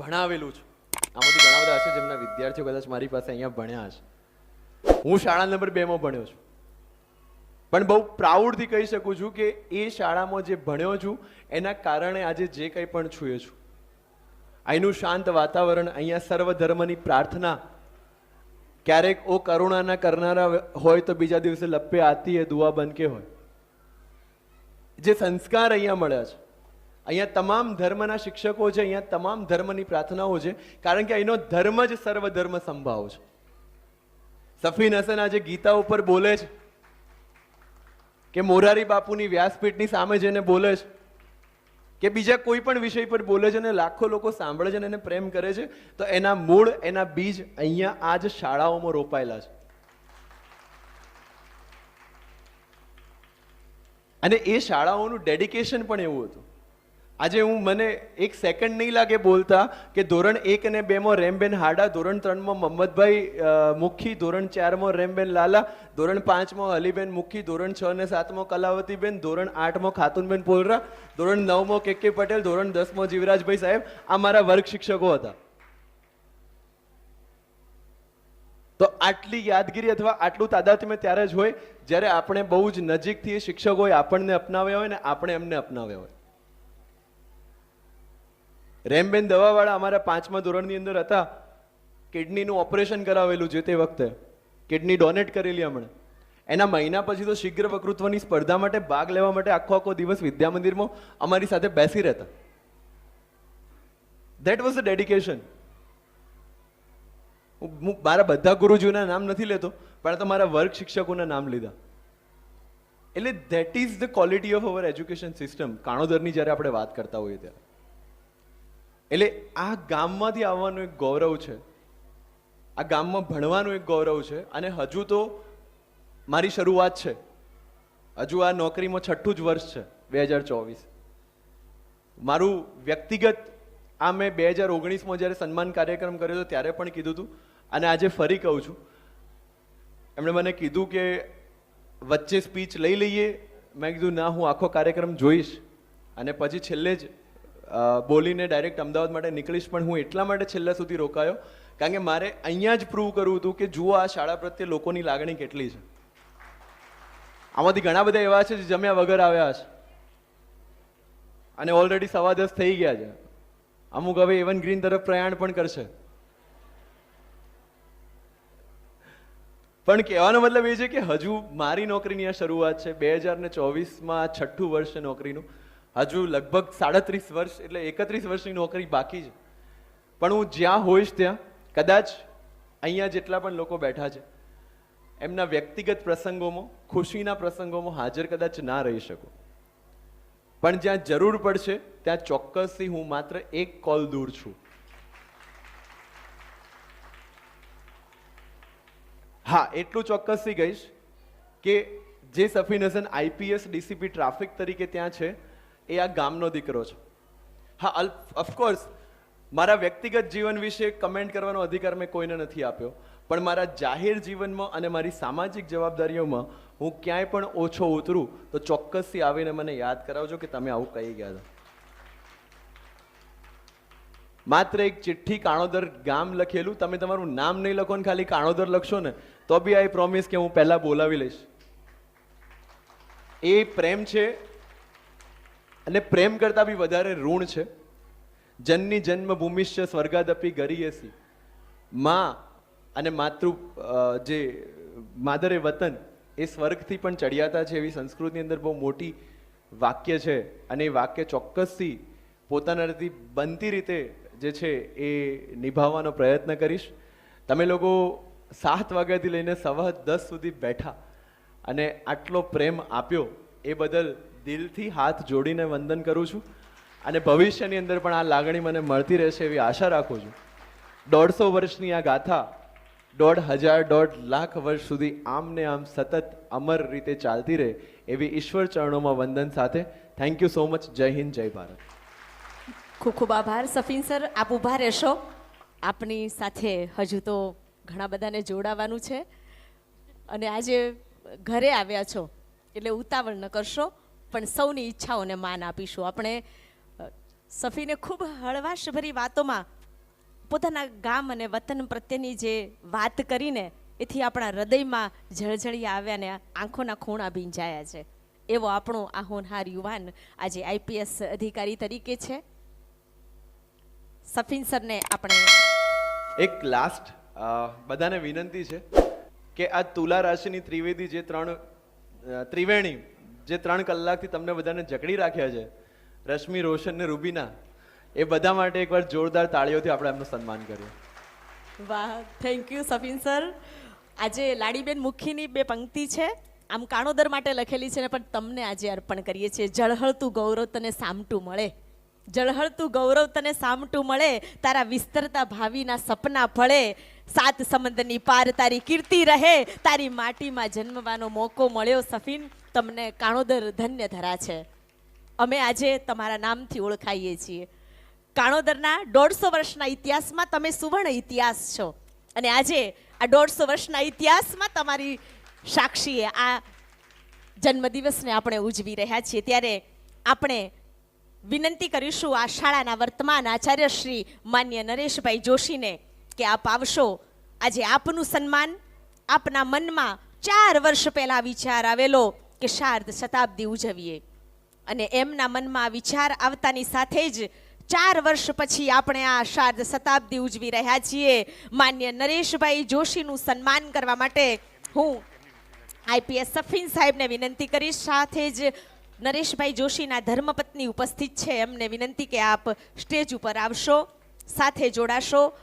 ભણાવેલું છું. આમાંથી ઘણા બધા હશે જેમના વિદ્યાર્થીઓ કદાચ મારી પાસે અહીંયા ભણ્યા છે હું શાળા નંબર બેમાં ભણ્યો છું. પણ બહુ પ્રાઉડથી કહી શકું છું કે એ શાળામાં જે ભણ્યો છું, એના કારણે આજે જે કંઈ પણ છું એ છું. અહીંનું શાંત વાતાવરણ, અહીંયા સર્વ ધર્મની પ્રાર્થના. ક્યારેક, ઓ કરુણાના કરનારા હોય તો બીજા દિવસે લપ્પે આતી એ દુઆ બનકે હોય. જે સંસ્કાર અહીંયા મળ્યા છે. અહીંયા તમામ ધર્મના શિક્ષકો છે, અહીંયા તમામ ધર્મની પ્રાર્થનાઓ છે, કારણ કે અહીંનો ધર્મ જ સર્વ ધર્મ સંભાવ છે. સફીન હસન આજે ગીતા ઉપર બોલે છે કે મોરારી બાપુની વ્યાસપીઠની સામે જઈને બોલે છે કે બીજા કોઈ પણ વિષય પર બોલે છે અને લાખો લોકો સાંભળે છે અને એને પ્રેમ કરે છે, તો એના મૂળ, એના બીજ અહીંયા આ જ શાળાઓમાં રોપાયેલા છે. અને એ શાળાઓનું ડેડિકેશન પણ એવું હતું. આજે હું મને એક સેકન્ડ નહીં લાગે બોલતા કે ધોરણ એક અને બેમાં રેમબેન હાડા ધોરણ ત્રણમાં મહમ્મદભાઈ અ, મુખી ધોરણ ચારમાં રેમબેન લાલા ધોરણ પાંચમાં અલીબેન મુખી ધોરણ છ અને સાતમાં કલાવતીબેન ધોરણ આઠમાં ખાતુનબેન પોલરા ધોરણ નવમાં કે કે પટેલ ધોરણ દસમાં જીવરાજભાઈ સાહેબ આ મારા વર્ગ શિક્ષકો હતા. તો આટલી યાદગીરી અથવા આટલું તાદાત્મ્ય ત્યારે જ હોય જ્યારે આપણે બહુ જ નજીકથી શિક્ષકોએ આપણને અપનાવ્યા હોય ને આપણે એમને અપનાવ્યા હોય. રેમબેન દવાવાળા અમારા પાંચમા ધોરણની અંદર હતા. કિડનીનું ઓપરેશન કરાવેલું છે તે વખતે. કિડની ડોનેટ કરેલી હમણાં. એના મહિના પછી તો શીઘ્ર વકૃત્વની સ્પર્ધા માટે ભાગ લેવા માટે આખો આખો દિવસ વિદ્યા મંદિરમાં અમારી સાથે બેસી રહેતા. ધેટ વોઝ ધ ડેડિકેશન હું મારા બધા ગુરુજીઓના નામ નથી લેતો, પણ તો મારા વર્ગ શિક્ષકોના નામ લીધા. એટલે that is the quality of our education system કાણોદરની જ્યારે આપણે વાત કરતા હોઈએ ત્યારે. એટલે આ ગામમાંથી આવવાનું એક ગૌરવ છે. આ ગામમાં ભણવાનું એક ગૌરવ છે અને હજુ તો મારી શરૂઆત છે. હજુ આ નોકરીમાં છઠ્ઠું જ વર્ષ છે બે હજાર ચોવીસ. મારું વ્યક્તિગત આ મેં બે હજાર ઓગણીસમાં જ્યારે સન્માન કાર્યક્રમ કર્યો હતો ત્યારે પણ કીધું હતું અને આજે ફરી કહું છું. એમણે મને કીધું કે વચ્ચે સ્પીચ લઈ લઈએ. મેં કીધું, ના, હું આખો કાર્યક્રમ જોઈશ. અને પછી છેલ્લે જ બોલીને ડાયરેક્ટ અમદાવાદ માટે નીકળીશ, પણ હું એટલા માટે છેલ્લા સુધી રોકાયો, કારણ કે મારે અહીંયા જ પ્રૂવ કરવું હતું કે જુઓ આ શાળા પ્રત્યે લોકોની લાગણી કેટલી છે. આમાંથી ઘણા બધા એવા છે જે જમ્યા વગર આવ્યા છે. અને ઓલરેડી સવા દસ થઈ ગયા છે. અમુક હવે એવન ગ્રીન તરફ પ્રયાણ પણ કરશે. પણ કહેવાનો મતલબ એ છે કે હજુ મારી નોકરીની આ શરૂઆત છે, બે હજાર ને ચોવીસમાં છઠ્ઠું વર્ષ છે નોકરીનું. હજુ લગભગ સાડત્રીસ વર્ષ એટલે એકત્રીસ વર્ષની નોકરી બાકી છે. પણ હું જ્યાં હોઈશ ત્યાં, કદાચ અહીંયા જેટલા પણ લોકો બેઠા છે, એમના વ્યક્તિગત પ્રસંગોમાં, ખુશીના પ્રસંગોમાં હાજર કદાચ ના રહી શકું. પણ જ્યાં જરૂર પડશે, ત્યાં ચોક્કસથી હું માત્ર એક કોલ દૂર છું. હા, એટલું ચોક્કસથી કહીશ કે જે Safin Hasan IPS DCP traffic તરીકે ત્યાં છે એ આ ગામનો દીકરો છે. હા ઓફકોર્સ મારા વ્યક્તિગત જીવન વિશે કમેન્ટ કરવાનો અધિકાર મેં કોઈને નથી આપ્યો, પણ મારા જાહેર જીવનમાં અને મારી સામાજિક જવાબદારીઓમાં હું ક્યાંય પણ ઓછો ઉતરું, તો ચોક્કસથી આવીને મને યાદ કરાવજો કે તમે આવું કહી ગયા હતા માત્ર એક ચિઠ્ઠી કાણોદર ગામ લખેલું, તમે તમારું નામ નહીં લખો ને ખાલી કાણોદર લખશો ને, તો બી આઈ પ્રોમિસ કે હું પહેલા બોલાવી લઈશ. એ પ્રેમ છે અને પ્રેમ કરતાં બી વધારે ઋણ છે. જનની જન્મભૂમિશ્ચ સ્વર્ગાદપી ગરીયસી માં અને માતૃ જે માદરે વતન, એ સ્વર્ગથી પણ ચડિયાતા છે એવી સંસ્કૃતની અંદર બહુ મોટી વાક્ય છે. અને એ વાક્ય ચોક્કસથી પોતાનાથી બનતી રીતે જે છે એ નિભાવવાનો પ્રયત્ન કરીશ. તમે લોકો સાત વાગ્યાથી લઈને સવા દસ સુધી બેઠા. અને આટલો પ્રેમ આપ્યો એ બદલ દિલથી હાથ જોડીને વંદન કરું છું અને ભવિષ્યની અંદર પણ આ લાગણી મને મળતી રહેશે એવી આશા રાખું છું. દોઢસો વર્ષની આ ગાથા, દોઢ હજાર દોઢ લાખ વર્ષ સુધી આમ ને આમ સતત અમર રીતે ચાલતી રહે એવી ઈશ્વર ચરણોમાં વંદન સાથે. થેન્ક યુ સો મચ જય હિન્દ, જય ભારત. ખૂબ ખૂબ આભાર. સફીન સર, આપ ઊભા રહેશો. આપની સાથે હજુ તો ઘણા બધાને જોડાવાનું છે. અને આજે ઘરે આવ્યા છો, એટલે ઉતાવળ ન કરશો. પણ સૌની ઈચ્છાઓને માન આપીશું. આપણે સફીને ખૂબ હળવાશભરી વાતોમાં પોતાના ગામ અને વતન પ્રત્યેની જે વાત કરીને એથી આપણા હૃદયમાં ઝળઝળી આવ્યા ને આંખોના ખૂણા ભીંજાયા છે. એવો આપણો આ હોનહાર યુવાન આજે આઈપીએસ અધિકારી તરીકે છે. સફીન સરને આપણે એક લાસ્ટ બધાને વિનંતી છે કે આ તુલા રાશિની ત્રિવેદી જે ત્રણ ત્રિવેણી જે ત્રણ કલાકથી તમને બધાને જકડી રાખ્યા છે, રશ્મિ, રોશન ને રૂબીના, એ બધા માટે એકવાર જોરદાર તાળીઓથી આપણે એમનું સન્માન કર્યું વાહ થેન્ક યુ સફીન સર. આજે લાડીબેન મુખીની બે પંક્તિ છે. આમ કાણોદર માટે લખેલી છે ને, પણ તમને આજે અર્પણ કરીએ છીએ. જળહળતું ગૌરવ તને સામટું મળે. જળહળતું ગૌરવ તને સામટું મળે. તારા વિસ્તરતા ભાવિના સપના ફળે. સાત સમંદરની પાર તારી કીર્તિ રહે. તારી માટીમાં જન્મવાનો મોકો મળ્યો, સફીન. તમને કાણોદર ધન્ય ધરા છે. અમે આજે તમારા નામથી ઓળખાઈએ છીએ. કાણોદરના દોઢસો વર્ષના ઇતિહાસમાં તમે સુવર્ણ ઇતિહાસ છો. અને આજે આ દોઢસો વર્ષના ઇતિહાસમાં તમારી સાક્ષીએ આ જન્મદિવસને આપણે ઉજવી રહ્યા છીએ. ત્યારે આપણે વિનંતી કરીશું આ શાળાના વર્તમાન આચાર્ય શ્રી માન્ય નરેશભાઈ જોશીને કે આપ આવશો. આજે આપનું સન્માન આપના મનમાં ચાર વર્ષ પહેલા વિચાર આવેલો. કે શારદ શતાબ્દી ઉજવીએ. અને એમના મનમાં વિચાર આવતાની સાથે જ ચાર વર્ષ પછી આપણે આ શારદ શતાબ્દી ઉજવી રહ્યા છીએ. માન્ય નરેશભાઈ જોશીનું સન્માન કરવા માટે હું આઈપીએસ સફીન સાહેબને વિનંતી કરીશ. સાથે જ નરેશભાઈ જોશીના ધર્મપત્ની ઉપસ્થિત છે. એમને વિનંતી કે આપ સ્ટેજ ઉપર આવશો, સાથે જોડાશો.